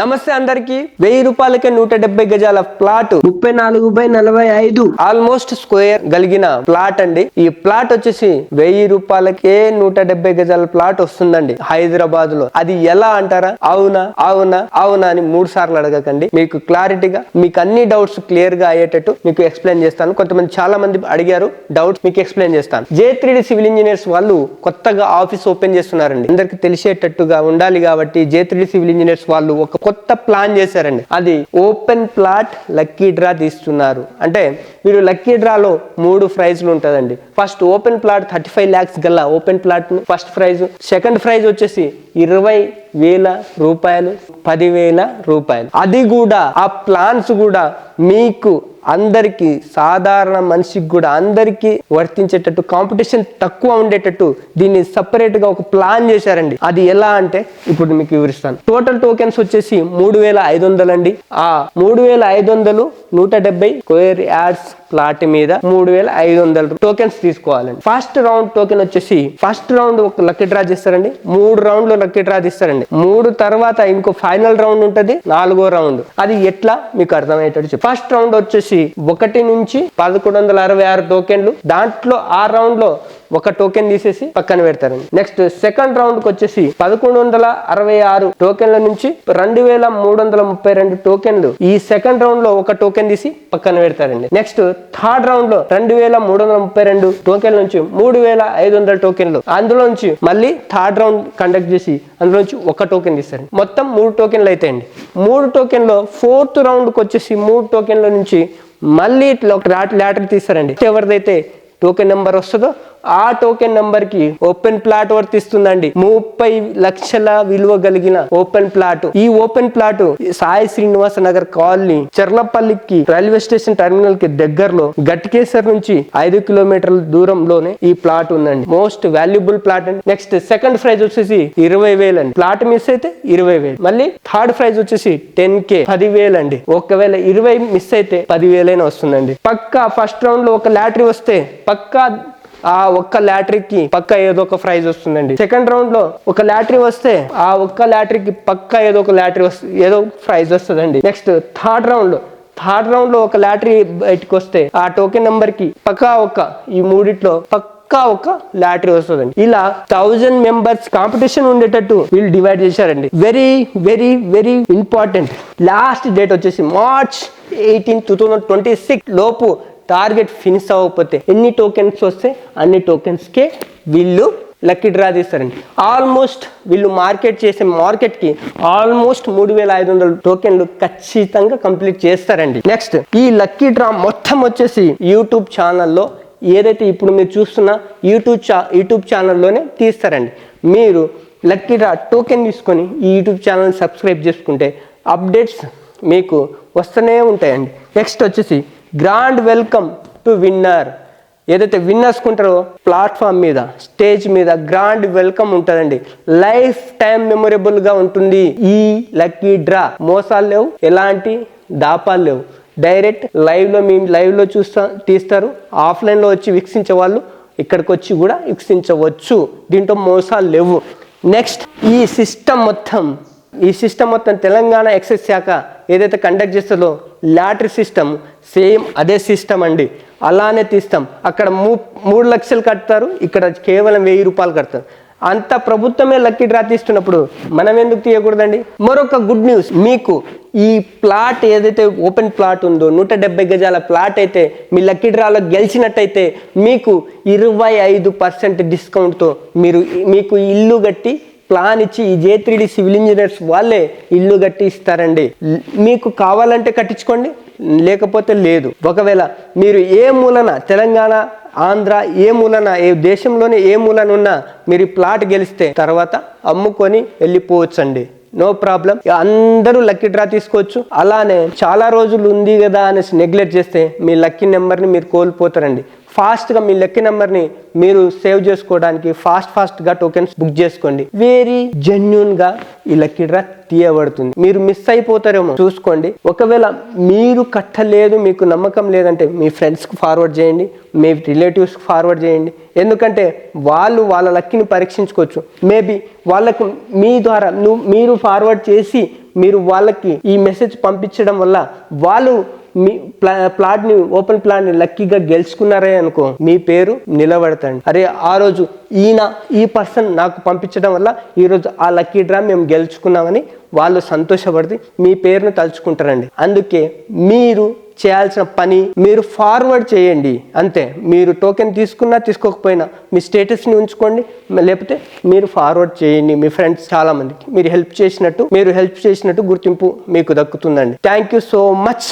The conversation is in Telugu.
నమస్తే అందరికి. వెయ్యి రూపాయలకే నూట డెబ్బై గజాల ప్లాట్ ముప్పై నాలుగు బై నలభై ఐదు. ఆల్మోస్ట్ స్క్వేర్ కలిగిన ప్లాట్ అండి. ఈ ప్లాట్ వచ్చేసి వెయ్యి రూపాయలకే నూట డెబ్బై గజాల ప్లాట్ వస్తుందండి హైదరాబాద్లో అది ఎలా అంటారా? అవునా అవునా అవునా అని మూడు సార్లు అడగకండి. మీకు క్లారిటీగా మీకు అన్ని డౌట్స్ క్లియర్గా అయ్యేటట్టు మీకు ఎక్స్ప్లెయిన్ చేస్తాను. కొంతమంది చాలా మంది అడిగారు డౌట్స్ మీకు ఎక్స్ప్లెయిన్ చేస్తాను. జే త్రీ సివిల్ ఇంజనీర్స్ వాళ్ళు కొత్తగా ఆఫీస్ ఓపెన్ చేస్తున్నారండి. అందరికి తెలిసేటట్టుగా ఉండాలి కాబట్టి జే త్రీ సివిల్ ఇంజనీర్స్ వాళ్ళు ఒక కొత్త ప్లాన్ చేశారండి. అది ఓపెన్ ప్లాట్ లక్కీ డ్రా తీస్తున్నారు. అంటే మీరు లక్కీ డ్రాలో మూడు ప్రైజ్లు ఉంటుందండి. First open plot thirty five lakhs గల open plot first prize. Second prize వచ్చేసి ఇరవై వేల రూపాయలు పదివేల రూపాయలు. అది కూడా ఆ ప్లాన్స్ కూడా మీకు అందరికి సాధారణ మనిషికి కూడా అందరికి వర్తించేటట్టు కాంపిటీషన్ తక్కువ ఉండేటట్టు దీన్ని సపరేట్గా ఒక ప్లాన్ చేశారండి. అది ఎలా అంటే ఇప్పుడు మీకు వివరిస్తాను. టోటల్ టోకెన్స్ వచ్చేసి మూడు వేల ఐదు వందలు అండి ఆ మూడు వేల ఐదు వందలు నూట డెబ్బై స్క్వేర్ యాడ్స్ ప్లాట్ మీద మూడు వేల ఐదు వందల టోకెన్స్ తీసుకోవాలండి. ఫస్ట్ రౌండ్ టోకెన్ వచ్చేసి ఫస్ట్ రౌండ్ ఒక లక్కీ డ్రా చేస్తారండి. మూడు రౌండ్లు లక్కీ డ్రా తీస్తారండి. మూడు తర్వాత ఇంకో ఫైనల్ రౌండ్ ఉంటది నాలుగో రౌండ్. అది ఎట్లా మీకు అర్థమయ్యేటట్టు ఫస్ట్ రౌండ్ వచ్చేసి ఒకటి నుంచి పదకొండు వందల అరవై ఆరు టోకెన్లు. దాంట్లో ఆ రౌండ్లో ఒక టోకెన్ తీసేసి పక్కన పెడతారండి. నెక్స్ట్ సెకండ్ రౌండ్కి వచ్చేసి పదకొండు వందల అరవై ఆరు టోకెన్ల నుంచి రెండు వేల మూడు వందల ముప్పై రెండు టోకెన్లు ఈ సెకండ్ రౌండ్లో ఒక టోకెన్ తీసి పక్కన పెడతారండి. నెక్స్ట్ థర్డ్ రౌండ్లో రెండు వేల మూడు వందల ముప్పై రెండు టోకెన్ల నుంచి మూడు వేల ఐదు వందల టోకెన్లు అందులో నుంచి మళ్ళీ థర్డ్ రౌండ్ కండక్ట్ చేసి అందులో నుంచి ఒక టోకెన్ తీస్తారు మొత్తం మూడు టోకెన్లు అయితాయండి. మూడు టోకెన్లో ఫోర్త్ రౌండ్కి వచ్చేసి మూడు టోకెన్ల నుంచి మళ్ళీ ఇట్లా ఒక లాటరీ తీస్తారండి. ఎవరిదైతే టోకెన్ నెంబర్ వస్తుందో ఆ టోకెన్ నెంబర్కి ఓపెన్ ప్లాట్ వర్తిస్తుందండి ముప్పై లక్షల విలువ కలిగిన ఓపెన్ ప్లాట్ ఈ open plot Sai Srinivasa Nagar colony చెర్లపల్లికి railway station టెర్మినల్కి దగ్గరలో గట్టికేసర్ నుంచి ఐదు కిలోమీటర్ల దూరంలోనే ఈ ప్లాట్ ఉందండి. మోస్ట్ వాల్యుబుల్ ప్లాట్ అండి. నెక్స్ట్ సెకండ్ ప్రైజ్ వచ్చేసి ఇరవై వేలు అండి. ప్లాట్ మిస్ అయితే ఇరవై వేలు. మళ్ళీ థర్డ్ ప్రైజ్ వచ్చేసి టెన్ కే పదివేలు అండి. ఒకవేళ ఇరవై మిస్ అయితే పదివేలైనా వస్తుందండి. పక్కా ఫస్ట్ రౌండ్లో ఒక లాటరీ వస్తే పక్కా ఆ ఒక్క లాటరీకి పక్క ఏదో ఒక ప్రైజ్ వస్తుందండి. సెకండ్ రౌండ్లో ఒక లాటరీ వస్తే ఆ ఒక్క లాటరీకి పక్క ఏదో ఒక లాటరీ వస్తుంది ఏదో ప్రైజ్ వస్తుందండి. Next third round. థర్డ్ రౌండ్లో ఒక లాటరీ బయటకు వస్తే ఆ టోకెన్ నెంబర్కి పక్కా ఒక ఈ మూడిట్లో పక్కా ఒక లాటరీ వస్తుందండి. ఇలా థౌజండ్ మెంబర్స్ కాంపిటీషన్ ఉండేటట్టు వీళ్ళు డివైడ్ చేశారండి. Very very very important. Last date వచ్చేసి March eighteen two thousand twenty six లోపు టార్గెట్ ఫినిష్ అవ్వకపోతే ఎన్ని టోకెన్స్ వస్తే అన్ని టోకెన్స్కే వీళ్ళు లక్కీ డ్రా తీస్తారండి ఆల్మోస్ట్ వీళ్ళు మార్కెట్ చేసే మార్కెట్కి ఆల్మోస్ట్ మూడు వేల ఐదు వందల టోకెన్లు ఖచ్చితంగా కంప్లీట్ చేస్తారండి. నెక్స్ట్ ఈ లక్కీ డ్రా మొత్తం వచ్చేసి యూట్యూబ్ ఛానల్లో ఏదైతే ఇప్పుడు మీరు చూస్తున్న యూట్యూబ్ చా యూట్యూబ్ ఛానల్లోనే తీస్తారండి. మీరు లక్కీ డ్రా టోకెన్ తీసుకొని ఈ యూట్యూబ్ ఛానల్ సబ్స్క్రైబ్ చేసుకుంటే అప్డేట్స్ మీకు వస్తూనే ఉంటాయండి. నెక్స్ట్ వచ్చేసి గ్రాండ్ వెల్కమ్ టు విన్నర్. ఏదైతే విన్నర్స్కుంటారో ప్లాట్ఫామ్ మీద స్టేజ్ మీద గ్రాండ్ వెల్కమ్ ఉంటుందండి. లైఫ్ టైం మెమొరబుల్గా ఉంటుంది. ఈ లక్కీ డ్రా. మోసాలు లేవు. ఎలాంటి దాపాలు లేవు. డైరెక్ట్ లైవ్లో మేము లైవ్లో చూస్తా తీస్తారు. ఆఫ్లైన్లో వచ్చి వీక్షించే వాళ్ళు ఇక్కడికి వచ్చి కూడా వీక్షించవచ్చు. దీంట్లో మోసాలు లేవు. నెక్స్ట్ ఈ సిస్టమ్ మొత్తం. ఈ సిస్టమ్ మొత్తం తెలంగాణ ఎక్సైజ్ శాఖ ఏదైతే కండక్ట్ చేస్తుందో లాటరీ సిస్టమ్ సేమ్ అదే సిస్టమ్ అండి. అలానే తీస్తాం. అక్కడ మూ మూడు లక్షలు కడతారు. ఇక్కడ కేవలం వెయ్యి రూపాయలు కడతారు. అంత ప్రభుత్వమే లక్కీ డ్రా తీస్తున్నప్పుడు మనం ఎందుకు తీయకూడదండి? మరొక గుడ్ న్యూస్ మీకు ఈ ప్లాట్ ఏదైతే ఓపెన్ ప్లాట్ ఉందో నూట డెబ్బై గజాల ప్లాట్ అయితే మీ లక్కీ డ్రాలో గెలిచినట్టయితే మీకు ఇరవై ఐదు పర్సెంట్ డిస్కౌంట్తో మీరు మీకు ఇల్లు కట్టి ప్లాన్ ఇచ్చి ఈ జే త్రీడీ సివిల్ ఇంజనీర్స్ వాళ్ళే ఇల్లు కట్టి ఇస్తారండి మీకు కావాలంటే కట్టించుకోండి లేకపోతే లేదు. ఒకవేళ మీరు ఏ మూలన తెలంగాణ ఆంధ్ర ఏ మూలన ఏ దేశంలోనే ఏ మూలన ఉన్నా మీరు ప్లాట్ గెలిస్తే తర్వాత అమ్ముకొని వెళ్ళిపోవచ్చండి. No problem. అందరూ లక్కీ డ్రా తీసుకోవచ్చు. అలానే చాలా రోజులు ఉంది కదా అనేసి నెగ్లెక్ట్ చేస్తే మీ లక్కీ నెంబర్ని మీరు కోల్పోతారండి. ఫాస్ట్గా మీ లక్కీ నెంబర్ని మీరు సేవ్ చేసుకోవడానికి ఫాస్ట్ ఫాస్ట్గా టోకెన్స్ బుక్ చేసుకోండి. వెరీ జెన్యున్గా ఈ లక్కీ డ్రా తీయబడుతుంది. మీరు మిస్ అయిపోతారేమో చూసుకోండి. ఒకవేళ మీరు కట్టలేదు మీకు నమ్మకం లేదంటే మీ ఫ్రెండ్స్కి ఫార్వర్డ్ చేయండి మీ రిలేటివ్స్కి ఫార్వర్డ్ చేయండి. ఎందుకంటే వాళ్ళు వాళ్ళ లక్కీని పరీక్షించుకోవచ్చు. మేబీ వాళ్ళకు మీ ద్వారా నువ్వు మీరు ఫార్వర్డ్ చేసి మీరు వాళ్ళకి ఈ మెసేజ్ పంపించడం వల్ల వాళ్ళు మీ ప్లా ప్లాట్ని ఓపెన్ ప్లాట్ని లక్కీగా గెలుచుకున్నారే అనుకో మీ పేరు నిలబడతండి. అరే ఆ రోజు ఈయన ఈ పర్సన్ నాకు పంపించడం వల్ల ఈరోజు ఆ లక్కీ డ్రా మేము గెలుచుకున్నామని వాళ్ళు సంతోషపడి మీ పేరును తలుచుకుంటారండి. అందుకే మీరు చేయాల్సిన పని మీరు ఫార్వర్డ్ చేయండి. అంతే. మీరు టోకెన్ తీసుకున్నా తీసుకోకపోయినా మీ స్టేటస్ని ఉంచుకోండి. లేకపోతే మీరు ఫార్వర్డ్ చేయండి. మీ ఫ్రెండ్స్ చాలామందికి మీరు హెల్ప్ చేసినట్టు మీరు హెల్ప్ చేసినట్టు గుర్తింపు మీకు దక్కుతుందండి. Thank you so much.